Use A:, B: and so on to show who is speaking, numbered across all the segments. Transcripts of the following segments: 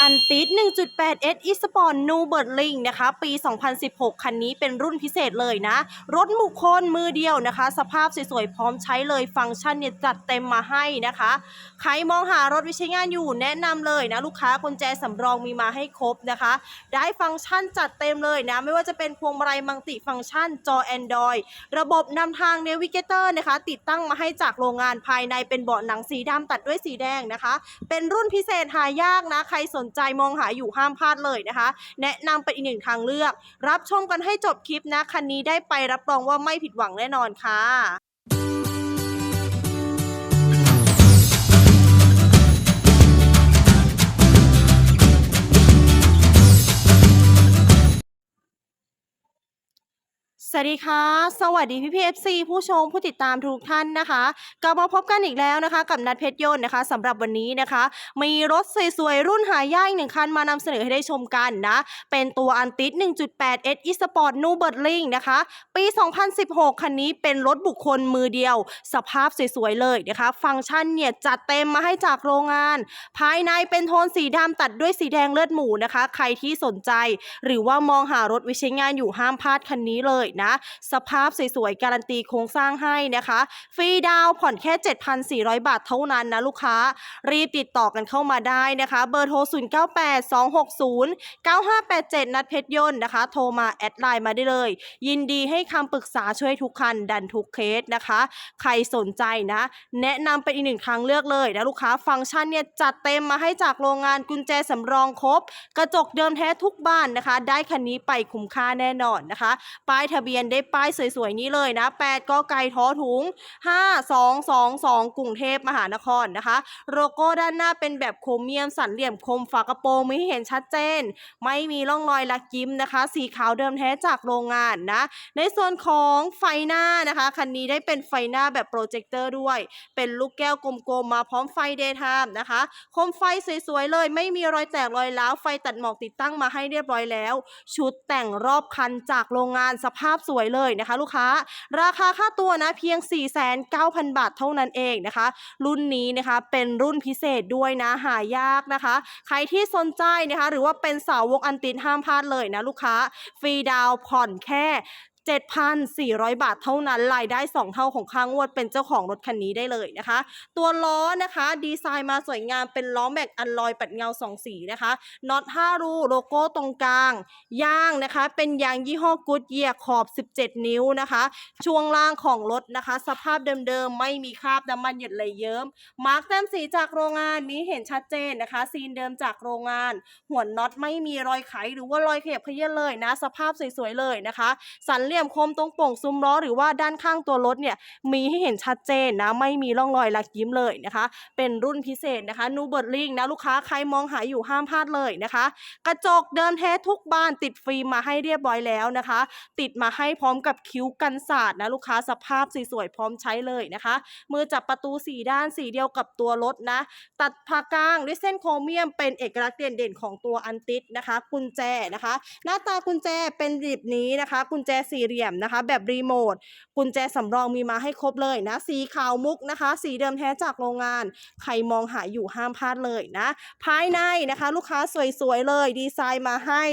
A: อันติด1.8 S eSport New b i r d l i n g นะคะ ปี 2016 คันนี้เป็นรุ่นพิเศษเลยนะ รถบุคคลมือเดียวนะคะ สภาพสวยๆ พร้อมใช้เลย ฟังก์ชันเนี่ยจัดเต็มมาให้นะคะ ใครมองหารถวิใช้งานอยู่แนะนำเลยนะ ลูกค้ากุญแจสำรองมีมาให้ครบนะคะ ได้ฟังก์ชันจัดเต็มเลยนะ ไม่ว่าจะเป็นพวงมาลัยมัลติฟังก์ชันจอ Android ระบบนำทาง Navigator นะคะ ติดตั้งมาให้จากโรงงานภายในเป็นเบาะหนังสีดำตัดด้วยสีแดงนะคะ เป็นรุ่นพิเศษหายากนะ ใครสนใจมองหาอยู่ห้ามพลาดเลยนะคะ แนะนำเป็นอีกหนึ่งทางเลือก รับชมกันให้จบคลิปนะ คันนี้ได้ไปรับรองว่าไม่ผิดหวังแน่นอนค่ะ วัสดีค่ะ สวัสดีพี่พีเอฟซีผู้ชมผู้ติดตามทุกท่านนะคะ กลับมาพบกันอีกแล้วนะคะ กับนัดเพชรยนต์นะคะสำหรับวันนี้นะคะ มีรถสวยๆรุ่นหายากหนึ่งคันมานำเสนอให้ได้ชมกันนะ เป็นตัวอันติด 1.8 S eSport New b i r d l i n g นะคะ ปี 2016 คันนี้เป็นรถบุคคลมือเดียว สภาพสวยๆเลยนะคะ ฟังก์ชันเนี่ยจัดเต็มมาให้จากโรงงาน ภายในเป็นโทนสีดำตัดด้วยสีแดงเลือดหมูนะคะ ใครที่สนใจ หรือว่ามองหารถวิใช้งานอยู่ห้ามพลาดคันนี้เลยนะสภาพสวยๆการันตีโครงสร้างให้นะคะ ฟรีดาวผ่อนแค่ 7,400 บาทเท่านั้นนะลูกค้า รีบติดต่อกันเข้ามาได้นะคะ เบอร์โทร 0982609587 นัดเพชรยนต์นะคะ โทรมาแอดไลน์มาได้เลย ยินดีให้คำปรึกษาช่วยทุกคันดันทุกเคสนะคะ ใครสนใจนะ แนะนำเป็นอีกหนึ่งทางเลือกเลยนะลูกค้าฟังก์ชันเนี่ยจัดเต็มมาให้จากโรงงานกุญแจสำรองครบ กระจกเดิมแท้ทุกบ้านนะคะ ได้คันนี้ไปคุ้มค่าแน่นอนนะคะ ป้ายทะเบียนได้ป้ายสวยๆนี้เลยนะ8กไก่ท้อถุง 5222 กรุงเทพมหานครนะคะ โลโก้ด้านหน้าเป็นแบบโครเมียมสันเหลี่ยมคมฝากระโปรงมีให้เห็นชัดเจน ไม่มีร่องรอยลักยิ้มนะคะ สีขาวเดิมแท้จากโรงงานนะ ในส่วนของไฟหน้านะคะคันนี้ได้เป็นไฟหน้าแบบโปรเจคเตอร์ด้วย เป็นลูกแก้วกลมๆมาพร้อมไฟเดย์ไทม์นะคะโคมไฟสวยๆเลย ไม่มีรอยแตกรอยร้าวไฟตัดหมอกติดตั้งมาให้เรียบร้อยแล้ว ชุดแต่งรอบคันจากโรงงานสภาพสวยเลยนะคะ ลูกค้า ราคาค่าตัวนะเพียง 4,900 บาทเท่านั้นเองนะคะ รุ่นนี้นะคะเป็นรุ่นพิเศษด้วยนะหายากนะคะ ใครที่สนใจนะคะ หรือว่าเป็นสาววงอันตินห้ามพลาดเลยนะลูกค้าฟรีดาวผ่อนแค่ 7,400 บาทเท่านั้นรายได้ 2 เท่าของค่างวดเป็นเจ้าของรถคันนี้ได้เลยนะคะ ตัวล้อนะคะ ดีไซน์มาสวยงามเป็นล้อแม็กอัลลอยปัดเงา 2 สีนะคะน็อต5รูโลโก้ตรงกลางยางนะคะ เป็นยางยี่ห้อกูดเยียขอบ 17 นิ้วนะคะ ช่วงล่างของรถนะคะ สภาพเดิมๆ ไม่มีคราบน้ำมันหยดเลยเยิ้มมาร์กแต้มสีจากโรงงานนี้เห็นชัดเจนนะคะ ซีนเดิมจากโรงงาน หัวน็อตไม่มีรอยไขหรือว่ารอยขยับเขยื้อนเลยนะ สภาพสวยๆเลยนะคะ สันเหลี่ยมคมตรงโป่งซุ้มล้อหรือว่าด้านข้างตัวรถเนี่ยมีให้เห็นชัดเจนนะไม่มีร่องรอยลักยิ้มเลยนะคะ เป็นรุ่นพิเศษนะคะนูเบิร์ดลิงนะลูกค้าใครมองหาอยู่ห้ามพลาดเลยนะคะ กระจกเดิมแท้ทุกบานติดฟิล์มมาให้เรียบร้อยแล้วนะคะ ติดมาให้พร้อมกับคิ้วกันศาสตร์นะลูกค้าสภาพสวยๆพร้อมใช้เลยนะคะ มือจับประตูสีด้านสีเดียวกับตัวรถนะ ตัดผากลางด้วยเส้นโครเมียมเป็นเอกลักษณ์เด่นๆของตัวอันติดนะคะ กุญแจนะคะ หน้าตากุญแจเป็นรีบนี้นะคะ กุญแจสีเหลี่ยมนะคะ แบบรีโมทกุญแจสำรองมีมาให้ครบเลยนะ สีขาวมุกนะคะ สีเดิมแท้จากโรงงาน ใครมองหาอยู่ห้ามพลาดเลยนะ ภายในนะคะ ลูกค้าสวยๆเลย ดีไซน์มาให้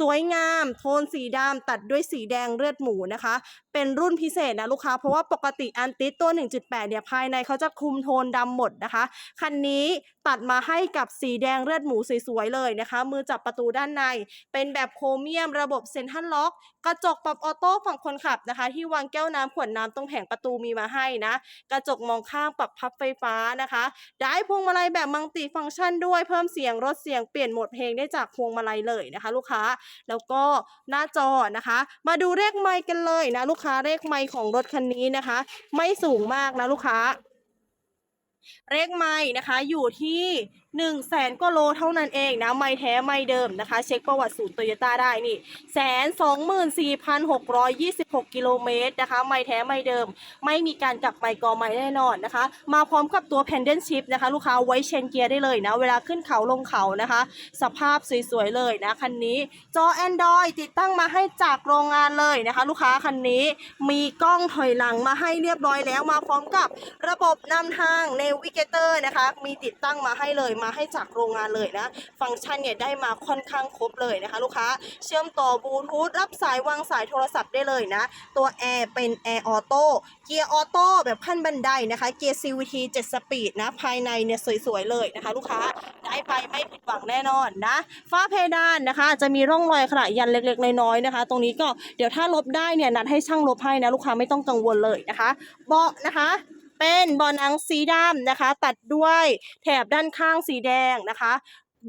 A: สวยงาม โทนสีดำตัดด้วยสีแดงเลือดหมูนะคะ เป็นรุ่นพิเศษนะลูกค้าเพราะว่าปกติอันติตัว 1.8 เนี่ยภายในเขาจะคุมโทนดำหมดนะคะ คันนี้ ตัดมาให้กับสีแดงเลือดหมูสวยๆเลยนะคะ มือจับประตูด้านใน เป็นแบบโครเมียมระบบเซ็นทรัลล็อก กระจกปรับออโต้ฝั่งคนขับนะคะ ที่วางแก้วน้ำขวดน้ำตรงแผงประตูมีมาให้นะ กระจกมองข้างปรับพับไฟฟ้านะคะได้พวงมาลัยแบบมัลติฟังก์ชันด้วยเพิ่มเสียงลดเสียงเปลี่ยนโหมดเพลงได้จากพวงมาลัยเลยนะคะ ลูกค้าแล้วก็หน้าจอนะคะ มาดูเลขไมค์กันเลยนะ ลูกค้าเลขไมค์ของรถคันนี้นะคะ ไม่สูงมากนะลูกค้า เลขไม้นะคะอยู่ที่ 1นึ่งแสนกว่าโลเท่านั้นเองนะ ไม่แท้ไม่เดิมนะคะ เช็คประวัติศูนย์โตโยต้าได้นี่แสนสองหมื่นสี่พันหกร้อยยี่สิบหกกิโลเมตรนะคะ ไม่แท้ไม่เดิม ไม่มีการกลับไมค์กอไม้แน่นอนนะคะ มาพร้อมกับตัวแพนเดนชิพนะคะ ลูกค้าไว้เชนเกียร์ได้เลยนะ เวลาขึ้นเขาลงเขานะคะ สภาพสวยๆเลยนะคันนี้จอ Android ติดตั้งมาให้จากโรงงานเลยนะคะ ลูกค้าคันนี้มีกล้องถอยหลังมาให้เรียบร้อยแล้วมาพร้อมกับระบบนำทาง Navigator นะคะ มีติดตั้งมาให้เลยมาให้จากโรงงานเลยนะ ฟังก์ชันเนี่ยได้มาค่อนข้างครบเลยนะคะ ลูกค้า เชื่อมต่อบลูทูธรับสายวางสายโทรศัพท์ได้เลยนะ ตัวแอร์เป็นแอร์ออโต้ เกียร์ออโต้แบบขั้นบันไดนะคะ เกียร์ CVT 7 สปีดนะ ภายในเนี่ยสวยๆเลยนะคะ ลูกค้า ได้ไปไม่ผิดหวังแน่นอนนะ ฝ้าเพดานนะคะ จะมีร่องรอยขนาดยันเล็กๆ น้อยๆนะคะ ตรงนี้ก็เดี๋ยวถ้าลบได้เนี่ยนัดให้ช่างลบให้นะลูกค้าไม่ต้องกังวลเลยนะคะ เบาะนะคะ เป็นบอนังสีดำนะคะ ตัดด้วยแถบด้านข้างสีแดงนะคะ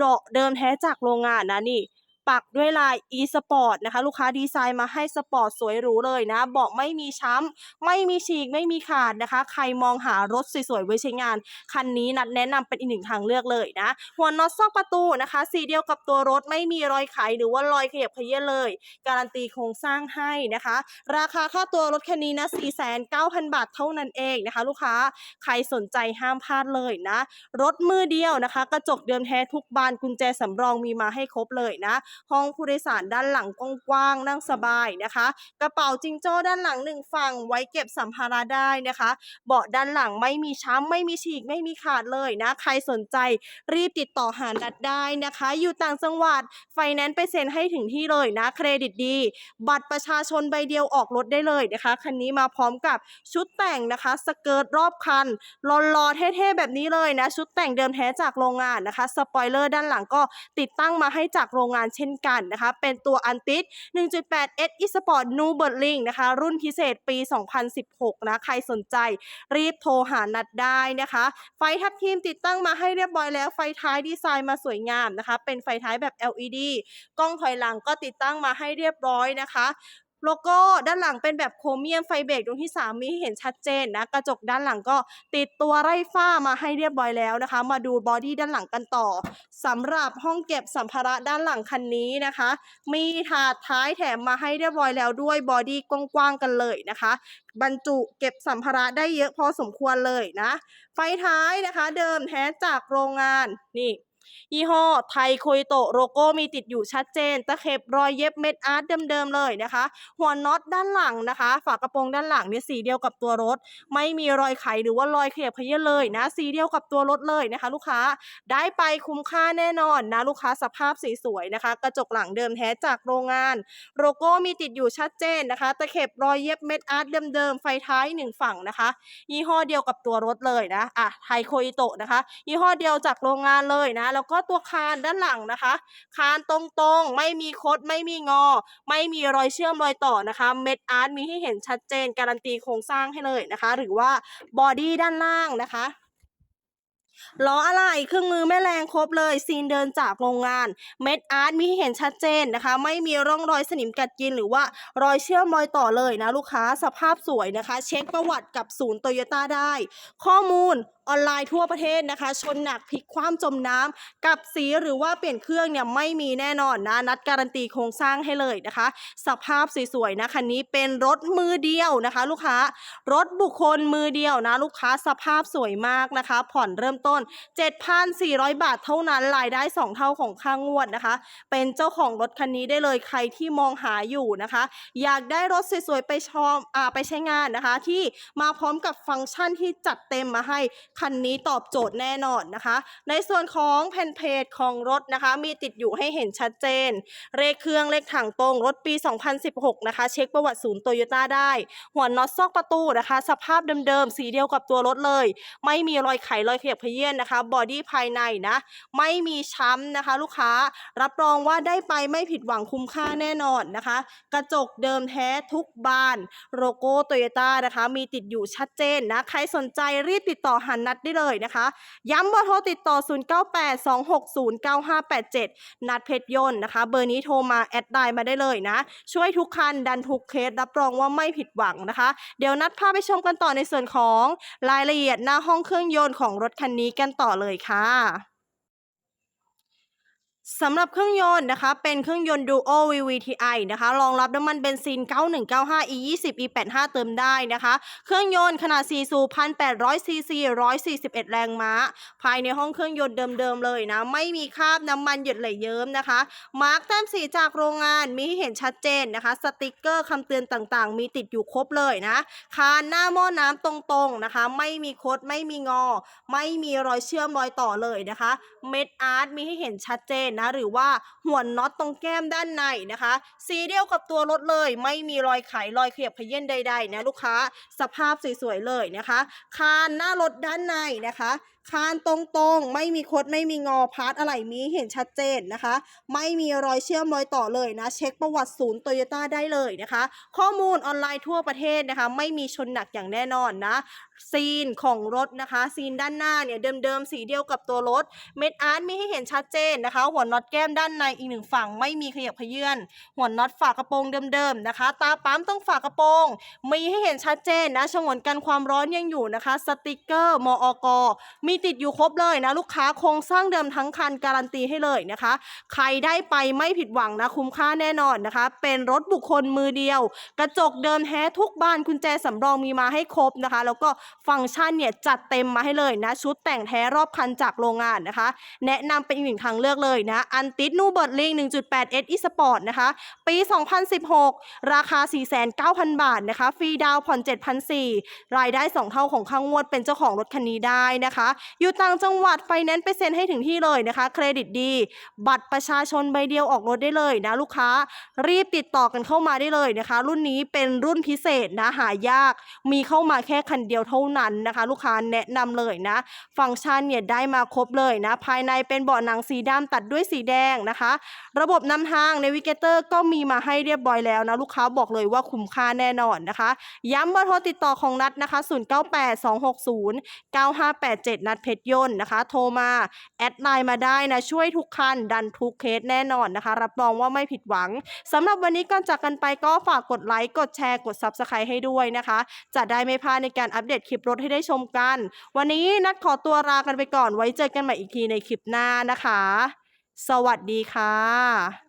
A: ดอกเดิมแท้จากโรงงานนะนี่ ปักด้วยลาย e sport นะคะ ลูกค้าดีไซน์มาให้สปอร์ตสวยหรูเลยนะบาะไม่มีช้ำ ไม่มีฉีก ไม่มีขาดนะคะ ใครมองหารถสวยๆไว้ใช้งาน คันนี้นัดแนะนำเป็นอีกหนึ่งทางเลือกเลยนะ หัวน็อตซอกประตูนะคะ สีเดียวกับตัวรถไม่มีรอยไขหรือว่ารอยขยับเขยื้เลย การันตีโครงสร้างให้นะคะ ราคาค่าตัวรถคันนี้นะ 4,900 บาทเท่านั้นเองนะคะ ลูกค้า ใครสนใจห้ามพลาดเลยนะ รถมือเดียวนะคะ กระจกเดิมแท้ทุกบานกุญแจสำรองมีมาให้ครบเลยนะห้องผู้โดยสารด้านหลังกว้างๆนั่งสบายนะคะ กระเป๋าจิงโจ้ด้านหลังหนึ่งฝั่งไว้เก็บสัมภาระได้นะคะ เบาะด้านหลังไม่มีช้ำไม่มีฉีกไม่มีขาดเลยนะ ใครสนใจรีบติดต่อหานัดได้นะคะ อยู่ต่างจังหวัดไฟแนนซ์ไปเซ็นให้ถึงที่เลยนะ เครดิตดี บัตรประชาชนใบเดียวออกรถได้เลยนะคะ คันนี้มาพร้อมกับชุดแต่งนะคะ สเกิร์ตรอบคันรอๆเท่ๆแบบนี้เลยนะ ชุดแต่งเดิมแท้จากโรงงานนะคะ สปอยเลอร์ด้านหลังก็ติดตั้งมาให้จากโรงงานเช่นกันนะคะ เป็นตัวอันติส1.8 S eSport New b i r d l i n g นะคะ รุ่นพิเศษปี 2016 นะ ใครสนใจรีบโทรหานัดได้นะคะ ไฟทับทีมติดตั้งมาให้เรียบร้อยแล้ว ไฟท้ายดีไซน์มาสวยงามนะคะ เป็นไฟท้ายแบบ LED กล้องถอยหลังก็ติดตั้งมาให้เรียบร้อยนะคะ โลโก้ด้านหลังเป็นแบบโครเมียมไฟเบรกดวงที่ 3 มีให้เห็นชัดเจนนะ กระจกด้านหลังก็ติดตัวไร่ฝ้ามาให้เรียบร้อยแล้วนะคะ มาดูบอดี้ด้านหลังกันต่อสำหรับห้องเก็บสัมภาระด้านหลังคันนี้นะคะ มีถาดท้ายแถมมาให้เรียบร้อยแล้วด้วยบอดี้กว้างๆกันเลยนะคะ บรรจุเก็บสัมภาระได้เยอะพอสมควรเลยนะ ไฟท้ายนะคะ เดิมแท้จากโรงงานนี่ ยี่ห้อไทยโคยโตโลโก้มีติดอยู่ชัดเจน ตะเข็บรอยเย็บเม็ดอาร์ตเดิมๆเลยนะคะ หัวน็อตด้านหลังนะคะ ฝากระโปรงด้านหลังเนี่ยสีเดียวกับตัวรถ ไม่มีรอยไขหรือว่ารอยเขยับเขยื้เลยนะ สีเดียวกับตัวรถเลยนะคะ ลูกค้าได้ไปคุ้มค่าแน่นอนนะลูกค้าสภาพสีสวยนะคะ กระจกหลังเดิมแท้จากโรงงาน โลโก้มีติดอยู่ชัดเจนนะคะ ตะเข็บรอยเย็บเม็ดอาร์ตเดิมๆไฟท้ายหนึ่งฝั่งนะคะ ยี่ห้อเดียวกับตัวรถเลยนะอะไทยโคอิโตะนะคะ ยี่ห้อเดียวจากโรงงานเลยนะแล้วก็ตัวคานด้านหลังนะคะ คานตรงๆ ไม่มีคดไม่มีงอ ไม่มีรอยเชื่อมรอยต่อนะคะ เม็ดอาร์ตมีให้เห็นชัดเจนการันตีโครงสร้างให้เลยนะคะ หรือว่าบอดี้ด้านล่างนะคะล้ออะไรเครื่องมือแม่แรงครบเลยซีนเดินจากโรงงาน เม็ดอาร์ตมีให้เห็นชัดเจนนะคะ ไม่มีร่องรอยสนิมกัดกินหรือว่ารอยเชื่อมรอยต่อเลยนะลูกค้าสภาพสวยนะคะ เช็คประวัติกับศูนย์โตโยต้าได้ ข้อมูล ออนไลน์ทั่วประเทศนะคะ ชนหนักพลิกคว่ำจมน้ำกับสีหรือว่าเปลี่ยนเครื่องเนี่ยไม่มีแน่นอนนะ นัดการันตีโครงสร้างให้เลยนะคะ สภาพสวยๆนะคันนี้เป็นรถมือเดียวนะคะ ลูกค้ารถบุคคลมือเดียวนะ ลูกค้าสภาพสวยมากนะคะ ผ่อนเริ่มต้น 7,400 บาทเท่านั้นรายได้ 2 เท่าของค่างวดนะคะ เป็นเจ้าของรถคันนี้ได้เลยใครที่มองหาอยู่นะคะ อยากได้รถสวยๆไปชมอ่าไปใช้งานนะคะ ที่มาพร้อมกับฟังก์ชันที่จัดเต็มมาให้คันนี้ตอบโจทย์แน่นอนนะคะ ในส่วนของแผ่นเพจของรถนะคะ มีติดอยู่ให้เห็นชัดเจน เลขเครื่องเลขถังตรงรถปี 2016 นะคะ เช็คประวัติศูนย์โตโยต้าได้ หัวน็อตซอกประตูนะคะ สภาพเดิมๆ สีเดียวกับตัวรถเลย ไม่มีรอยไขรอยขยับเขยื้อนนะคะ บอดี้ภายในนะ ไม่มีช้ำนะคะ ลูกค้า รับรองว่าได้ไปไม่ผิดหวังคุ้มค่าแน่นอนนะคะ กระจกเดิมแท้ทุกบาน โลโก้โตโยต้านะคะ มีติดอยู่ชัดเจนนะ ใครสนใจรีบติดต่อหันนัดได้เลยนะคะ ย้ำเบอร์โทรติดต่อ 0982609587 นัดเพชรยนต์นะคะ เบอร์นี้โทรมาแอดไลน์มาได้เลยนะ ช่วยทุกคันดันทุกเคสรับรองว่าไม่ผิดหวังนะคะ เดี๋ยวนัดพาไปชมกันต่อในส่วนของรายละเอียดหน้าห้องเครื่องยนต์ของรถคันนี้กันต่อเลยค่ะ สำหรับเครื่องยนต์นะคะ เป็นเครื่องยนต์ Duo VVTi นะคะ รองรับน้ำมันเบนซิน 9195 E20 E85 เติมได้นะคะ เครื่องยนต์ขนาด4สูบ1,800ซีซี141 แรงม้า ภายในห้องเครื่องยนต์เดิมๆเลยนะ ไม่มีคราบน้ำมันหยดไหลเยิ้มนะคะ มาร์กแต้มสีจากโรงงานมีให้เห็นชัดเจนนะคะ สติกเกอร์คำเตือนต่างๆ มีติดอยู่ครบเลยนะ คานหน้าหม้อน้ำตรงๆนะคะ ไม่มีคดไม่มีงอ ไม่มีรอยเชื่อมรอยต่อเลยนะคะ เม็ดอาร์ตมีให้เห็นชัดเจนนะ หรือว่าหัวน็อตตรงแก้มด้านในนะคะ สีเดียวกับตัวรถเลย ไม่มีรอยไขรอยเขียบเขยื่นใดๆนะลูกค้าสภาพสวยๆเลยนะคะ คานหน้ารถด้านในนะคะคานตรงๆ ไม่มีคดไม่มีงอพาร์ทอะไรมีเห็นชัดเจนนะคะ ไม่มีรอยเชื่อมรอยต่อเลยนะ เช็คประวัติศูนย์โตโยต้าได้เลยนะคะ ข้อมูลออนไลน์ทั่วประเทศนะคะ ไม่มีชนหนักอย่างแน่นอนนะซีนของรถนะคะ ซีนด้านหน้าเนี่ยเดิมๆสีเดียวกับตัวรถ เม็ดอาร์ตมีให้เห็นชัดเจนนะคะ หัวน็อตแก้มด้านในอีกหนึ่งฝั่งไม่มีขยับขยื่นหัวน็อตฝากระโปรงเดิมๆนะคะ ตาปั๊มต้องฝากระโปรงมีให้เห็นชัดเจนนะฉงนกันความร้อนยังอยู่นะคะ สติกเกอร์มอกมีติดอยู่ครบเลยนะลูกค้าโครงสร้างเดิมทั้งคันการันตีให้เลยนะคะ ใครได้ไปไม่ผิดหวังนะคุ้มค่าแน่นอนนะคะ เป็นรถบุคคลมือเดียว กระจกเดิมแท้ทุกบานกุญแจสำรองมีมาให้ครบนะคะ แล้วก็ฟังก์ชันเนี่ยจัดเต็มมาให้เลยนะ ชุดแต่งแท้รอบคันจากโรงงานนะคะ แนะนำเป็นอีกหนึ่งทางเลือกเลยนะอันติดนูเบิร์ดลิง1.8 S e Sport นะคะ ปี 2016 ราคา 49,000 บาทนะคะ ฟรีดาวผ่อน 7,400 รายได้ 2 เท่าของข้างงวดเป็นเจ้าของรถคันนี้ได้นะคะ อยู่ต่างจังหวัดไฟแนนซ์ไปเซ็นให้ถึงที่เลยนะคะ เครดิตดี บัตรประชาชนใบเดียวออกรถได้เลยนะลูกค้า รีบติดต่อกันเข้ามาได้เลยนะคะ รุ่นนี้เป็นรุ่นพิเศษนะหายาก มีเข้ามาแค่คันเดียวเท่านั้นนะคะ ลูกค้าแนะนำเลยนะ ฟังก์ชันเนี่ยได้มาครบเลยนะ ภายในเป็นเบาะหนังสีดำตัดด้วยสีแดงนะคะ ระบบนำทาง Navigator ก็มีมาให้เรียบร้อยแล้วนะลูกค้าบอกเลยว่าคุ้มค่าแน่นอนนะคะ ย้ำเบอร์โทรติดต่อของนัดนะคะ 0982609587 นัดเพชรยนต์นะคะ โทรมา แอดไลน์มาได้นะ ช่วยทุกคัน ดันทุกเคสแน่นอนนะคะ รับรองว่าไม่ผิดหวังสำหรับวันนี้ก่อนจากกันไปก็ฝากกดไลค์ กดแชร์ กด Subscribe ให้ด้วยนะคะ จะได้ไม่พลาดในการอัปเดตคลิปรถให้ได้ชมกัน วันนี้นัดขอตัวลากันไปก่อนไว้เจอกันใหม่อีกทีในคลิปหน้านะคะ สวัสดีค่ะ